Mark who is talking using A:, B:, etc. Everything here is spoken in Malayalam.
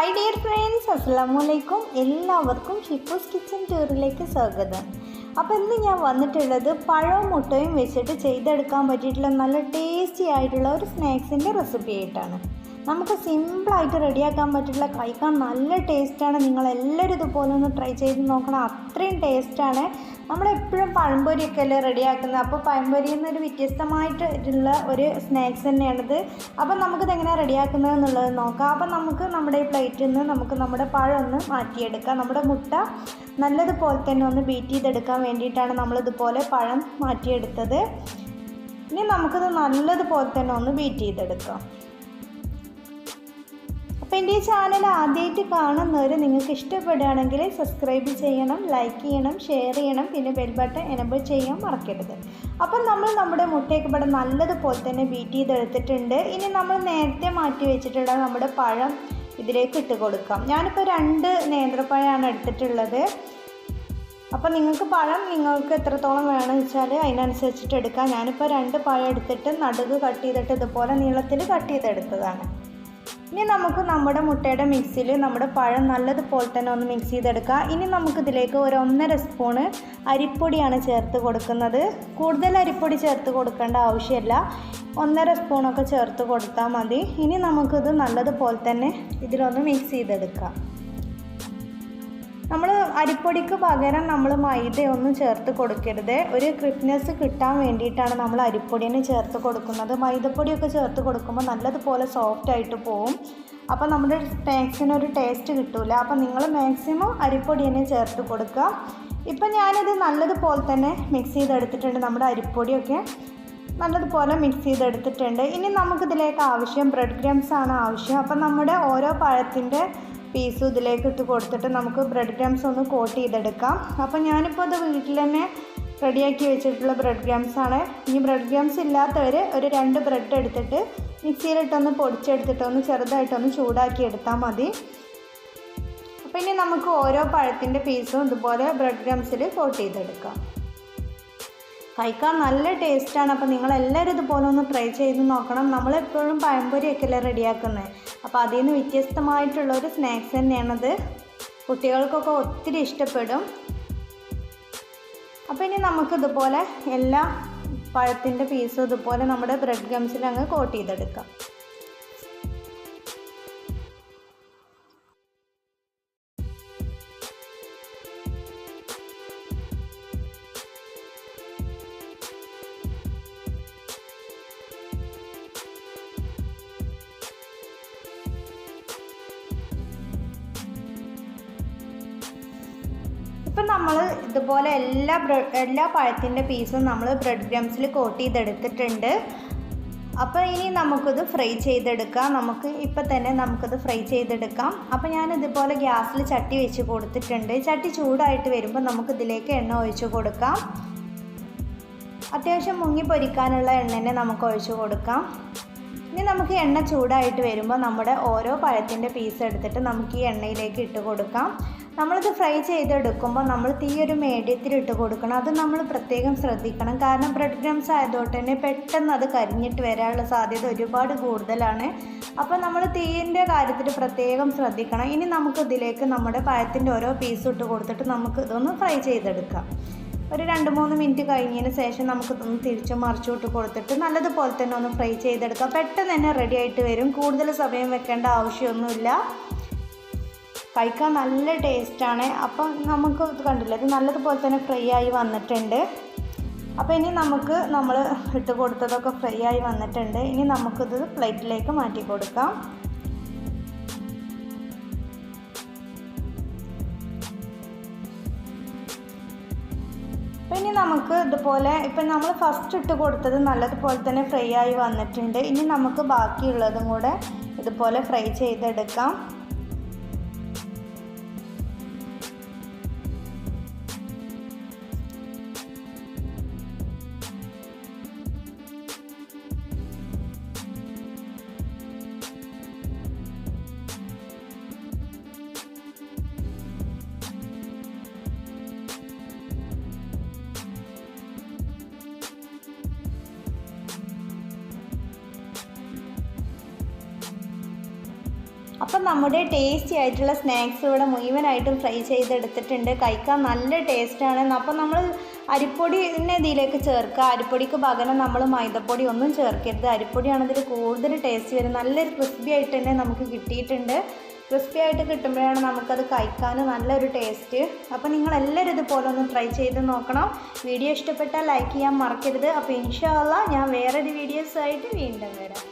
A: ഹായ് ഡിയർ ഫ്രണ്ട്സ് അസ്സാം വലൈക്കും എല്ലാവർക്കും ഷിപ്പൂസ് കിച്ചൻ ടൂറിലേക്ക് സ്വാഗതം. അപ്പോൾ ഇന്ന് ഞാൻ വന്നിട്ടുള്ളത് പഴവും മുട്ടയും വെച്ചിട്ട് ചെയ്തെടുക്കാൻ പറ്റിയിട്ടുള്ള നല്ല ടേസ്റ്റി ആയിട്ടുള്ള ഒരു സ്നാക്സിന്റെ റെസിപ്പി ആയിട്ടാണ്. നമുക്ക് സിമ്പിളായിട്ട് റെഡിയാക്കാൻ പറ്റിയിട്ടുള്ള കഴിക്കാൻ നല്ല ടേസ്റ്റാണ് നിങ്ങൾ എല്ലാവരും ഇതുപോലെ ഒന്ന് ട്രൈ ചെയ്ത് നോക്കണം. അത്രയും ടേസ്റ്റാണ് നമ്മളെപ്പോഴും പഴംപൊരിയൊക്കെ അല്ലേ റെഡിയാക്കുന്നത്? അപ്പോൾ പഴംപൊരിയിൽ ഒരു വ്യത്യസ്തമായിട്ടുള്ള ഒരു സ്നാക്സ് തന്നെയാണിത്. അപ്പോൾ നമുക്കിത് എങ്ങനെയാണ് റെഡിയാക്കുന്നത് എന്നുള്ളത് നോക്കാം. അപ്പോൾ നമുക്ക് നമ്മുടെ ഈ പ്ലേറ്റിൽ നിന്ന് നമുക്ക് നമ്മുടെ പഴം ഒന്ന് മാറ്റിയെടുക്കാം. നമ്മുടെ മുട്ട നല്ലതുപോലെ തന്നെ ഒന്ന് ബീറ്റ് ചെയ്തെടുക്കാൻ വേണ്ടിയിട്ടാണ് നമ്മളിതുപോലെ പഴം മാറ്റിയെടുത്തത്. ഇനി നമുക്കിത് നല്ലതുപോലെ തന്നെ ഒന്ന് ബീറ്റ് ചെയ്തെടുക്കാം. അപ്പോൾ എന്റെ ഈ ചാനൽ ആദ്യമായിട്ട് കാണുന്നവർ നിങ്ങൾക്ക് ഇഷ്ടപ്പെടുകയാണെങ്കിൽ സബ്സ്ക്രൈബ് ചെയ്യണം ലൈക്ക് ചെയ്യണം ഷെയർ ചെയ്യണം പിന്നെ ബെൽ ബട്ടൺ എനബിൾ ചെയ്യാൻ മറക്കരുത്. അപ്പം നമ്മൾ നമ്മുടെ മുട്ടയൊക്കെ ഇവിടെ നല്ലതുപോലെ തന്നെ ബീറ്റ് ചെയ്തെടുത്തിട്ടുണ്ട്. ഇനി നമ്മൾ നേരത്തെ മാറ്റി വെച്ചിട്ടുള്ള നമ്മുടെ പഴം ഇതിലേക്ക് ഇട്ട് കൊടുക്കാം. ഞാനിപ്പോൾ രണ്ട് നേന്ത്രപ്പഴമാണ് എടുത്തിട്ടുള്ളത്. അപ്പോൾ നിങ്ങൾക്ക് പഴം നിങ്ങൾക്ക് എത്രത്തോളം വേണമെന്ന് വെച്ചാൽ അതിനനുസരിച്ചിട്ട് എടുക്കാം. ഞാനിപ്പോൾ രണ്ട് പഴം എടുത്തിട്ട് നടുക് കട്ട് ചെയ്തിട്ട് ഇതുപോലെ നീളത്തിൽ കട്ട് ചെയ്തെടുത്തതാണ്. ഇനി നമുക്ക് നമ്മുടെ മുട്ടയുടെ മിക്സിയിൽ നമ്മുടെ പഴം നല്ലതുപോലെ തന്നെ ഒന്ന് മിക്സ് ചെയ്തെടുക്കുക ഇനി നമുക്കിതിലേക്ക് ഒരു ഒന്നര സ്പൂണ് അരിപ്പൊടിയാണ് ചേർത്ത് കൊടുക്കുന്നത്. കൂടുതൽ അരിപ്പൊടി ചേർത്ത് കൊടുക്കേണ്ട ആവശ്യമില്ല. ഒന്നര സ്പൂണൊക്കെ ചേർത്ത് കൊടുത്താൽ മതി. ഇനി നമുക്കിത് നല്ലതുപോലെ തന്നെ ഇതിലൊന്ന് മിക്സ് ചെയ്തെടുക്കാം. നമ്മൾ അരിപ്പൊടിക്ക് പകരം നമ്മൾ മൈദയൊന്നും ചേർത്ത് കൊടുക്കരുത്. ഒരു ക്രിപ്നെസ് കിട്ടാൻ വേണ്ടിയിട്ടാണ് നമ്മൾ അരിപ്പൊടിനെ ചേർത്ത് കൊടുക്കുന്നത്. മൈദപ്പൊടിയൊക്കെ ചേർത്ത് കൊടുക്കുമ്പോൾ നല്ലതുപോലെ സോഫ്റ്റ് ആയിട്ട് പോവും. അപ്പോൾ നമ്മുടെ സ്നാക്സിനൊരു ടേസ്റ്റ് കിട്ടില്ല അപ്പോൾ നിങ്ങൾ മാക്സിമം അരിപ്പൊടി തന്നെ ചേർത്ത് കൊടുക്കുക. ഇപ്പം ഞാനിത് നല്ലതുപോലെ തന്നെ മിക്സ് ചെയ്തെടുത്തിട്ടുണ്ട്. നമ്മുടെ അരിപ്പൊടിയൊക്കെ നല്ലതുപോലെ മിക്സ് ചെയ്തെടുത്തിട്ടുണ്ട്. ഇനി നമുക്കിതിലേക്ക് ആവശ്യം ബ്രെഡ് ക്രംസ് ആണ് ആവശ്യം. അപ്പം നമ്മുടെ ഓരോ പഴത്തിന്റെ പീസും ഇതിലേക്ക് ഇട്ട് കൊടുത്തിട്ട് നമുക്ക് ബ്രെഡ് ക്രംസ് ഒന്ന് കോട്ട് ചെയ്തെടുക്കാം. അപ്പോൾ ഞാനിപ്പോൾ അത് വീട്ടിൽ തന്നെ റെഡിയാക്കി വെച്ചിട്ടുള്ള ബ്രെഡ് ക്രംസ് ആണ്. ഇനി ബ്രെഡ് ക്രംസ് ഇല്ലാത്തവർ ഒരു രണ്ട് ബ്രെഡ് എടുത്തിട്ട് മിക്സിയിലിട്ടൊന്ന് പൊടിച്ചെടുത്തിട്ടൊന്ന് ചെറുതായിട്ടൊന്ന് ചൂടാക്കി എടുത്താൽ മതി. അപ്പോൾ ഇനി നമുക്ക് ഓരോ പഴത്തിന്റെ പീസും ഇതുപോലെ ബ്രെഡ് ക്രംസിൽ കോട്ട് ചെയ്തെടുക്കാം. കഴിക്കാൻ നല്ല ടേസ്റ്റാണ് അപ്പോൾ നിങ്ങളെല്ലാവരും ഇതുപോലെ ഒന്ന് ട്രൈ ചെയ്ത് നോക്കണം. നമ്മളെപ്പോഴും പഴംപൊരിയൊക്കെ അല്ലേ റെഡിയാക്കുന്നത് അപ്പോൾ അതിൽ നിന്ന് വ്യത്യസ്തമായിട്ടുള്ള ഒരു സ്നാക്സ് തന്നെയാണത്. കുട്ടികൾക്കൊക്കെ ഒത്തിരി ഇഷ്ടപ്പെടും. അപ്പോൾ ഇനി നമുക്കിതുപോലെ എല്ലാ പഴത്തിന്റെ പീസും ഇതുപോലെ നമ്മുടെ ബ്രെഡ് ഗംസിൽ അങ്ങ് കോട്ട് ചെയ്തെടുക്കാം. ഇപ്പം നമ്മൾ ഇതുപോലെ എല്ലാ എല്ലാ പഴത്തിന്റെ പീസും നമ്മൾ ബ്രെഡ് ക്രംസിൽ കോട്ട് ചെയ്തെടുത്തിട്ടുണ്ട്. അപ്പോൾ ഇനി നമുക്കിത് ഫ്രൈ ചെയ്തെടുക്കാം. നമുക്ക് ഇപ്പം തന്നെ നമുക്കിത് ഫ്രൈ ചെയ്തെടുക്കാം. അപ്പോൾ ഞാൻ ഇതുപോലെ ഗ്യാസിൽ ചട്ടി വെച്ച് കൊടുത്തിട്ടുണ്ട്. ചട്ടി ചൂടായിട്ട് വരുമ്പോൾ നമുക്കിതിലേക്ക് എണ്ണ ഒഴിച്ചു കൊടുക്കാം. അത്യാവശ്യം മുങ്ങി പൊരിക്കാനുള്ള എണ്ണനെ നമുക്ക് ഒഴിച്ചു കൊടുക്കാം. ഇനി നമുക്ക് എണ്ണ ചൂടായിട്ട് വരുമ്പോൾ നമ്മുടെ ഓരോ പഴത്തിന്റെ പീസ് എടുത്തിട്ട് നമുക്ക് ഈ എണ്ണയിലേക്ക് ഇട്ട് കൊടുക്കാം. നമ്മളിത് ഫ്രൈ ചെയ്തെടുക്കുമ്പോൾ നമ്മൾ തീ ഒരു മീഡിയത്തിൽ ഇട്ട് കൊടുക്കണം. അത് നമ്മൾ പ്രത്യേകം ശ്രദ്ധിക്കണം. കാരണം ബ്രെഡ് ക്രംസ് ആയതുകൊണ്ട് തന്നെ പെട്ടെന്ന് അത് കരിഞ്ഞിട്ട് വരാനുള്ള സാധ്യത ഒരുപാട് കൂടുതലാണ്. അപ്പോൾ നമ്മൾ തീയിന്റെ കാര്യത്തിൽ പ്രത്യേകം ശ്രദ്ധിക്കണം. ഇനി നമുക്കിതിലേക്ക് നമ്മുടെ പഴത്തിന്റെ ഓരോ പീസ് ഇട്ട് കൊടുത്തിട്ട് നമുക്ക് ഇതൊന്ന് ഫ്രൈ ചെയ്തെടുക്കാം. ഒരു രണ്ട് മൂന്ന് മിനിറ്റ് കഴിഞ്ഞതിന് ശേഷം നമുക്കിതൊന്ന് തിരിച്ചു മറിച്ചു വിട്ട് കൊടുത്തിട്ട് നല്ലതുപോലെ തന്നെ ഒന്ന് ഫ്രൈ ചെയ്തെടുക്കാം. പെട്ടെന്ന് തന്നെ റെഡി ആയിട്ട് വരും. കൂടുതൽ സമയം വെക്കേണ്ട ആവശ്യമൊന്നുമില്ല. കഴിക്കാൻ നല്ല ടേസ്റ്റാണ്. അപ്പം നമുക്ക് ഇത് കണ്ടില്ല ഇത് നല്ലതുപോലെ തന്നെ ഫ്രൈ ആയി വന്നിട്ടുണ്ട്. അപ്പോൾ ഇനി നമുക്ക് നമ്മൾ ഇട്ട് കൊടുത്തതൊക്കെ ഫ്രൈ ആയി വന്നിട്ടുണ്ട്. ഇനി നമുക്കിത് പ്ലേറ്റിലേക്ക് മാറ്റി കൊടുക്കാം. ഇനി നമുക്ക് ഇതുപോലെ ഇപ്പം നമ്മൾ ഫസ്റ്റ് ഇട്ട് കൊടുത്തത് നല്ലതുപോലെ തന്നെ ഫ്രൈ ആയി വന്നിട്ടുണ്ട്. ഇനി നമുക്ക് ബാക്കിയുള്ളതും കൂടെ ഇതുപോലെ ഫ്രൈ ചെയ്തെടുക്കാം. അപ്പം നമ്മുടെ ടേസ്റ്റി ആയിട്ടുള്ള സ്നാക്സ് ഇവിടെ മുഴുവനായിട്ടും ഫ്രൈ ചെയ്തെടുത്തിട്ടുണ്ട്. കഴിക്കാൻ നല്ല ടേസ്റ്റാണ് അപ്പം നമ്മൾ അരിപ്പൊടിനെ ഇതിലേക്ക് ചേർക്കുക. അരിപ്പൊടിക്ക് പകരം നമ്മൾ മൈദപ്പൊടി ഒന്നും ചേർക്കരുത്. അരിപ്പൊടിയാണ് ഇതിൽ കൂടുതൽ ടേസ്റ്റ് വരും നല്ലൊരു ക്രിസ്പി ആയിട്ട് തന്നെ നമുക്ക് കിട്ടിയിട്ടുണ്ട്. ക്രിസ്പി ആയിട്ട് കിട്ടുമ്പോഴാണ് നമുക്കത് കഴിക്കാൻ നല്ലൊരു ടേസ്റ്റ് അപ്പോൾ നിങ്ങളെല്ലാവരും ഇതുപോലെ ഒന്ന് ട്രൈ ചെയ്ത് നോക്കണം. വീഡിയോ ഇഷ്ടപ്പെട്ടാൽ ലൈക്ക് ചെയ്യാൻ മറക്കരുത്. അപ്പോൾ ഇൻഷാല്ല ഞാൻ വേറൊരു വീഡിയോസായിട്ട് വീണ്ടും വരാം.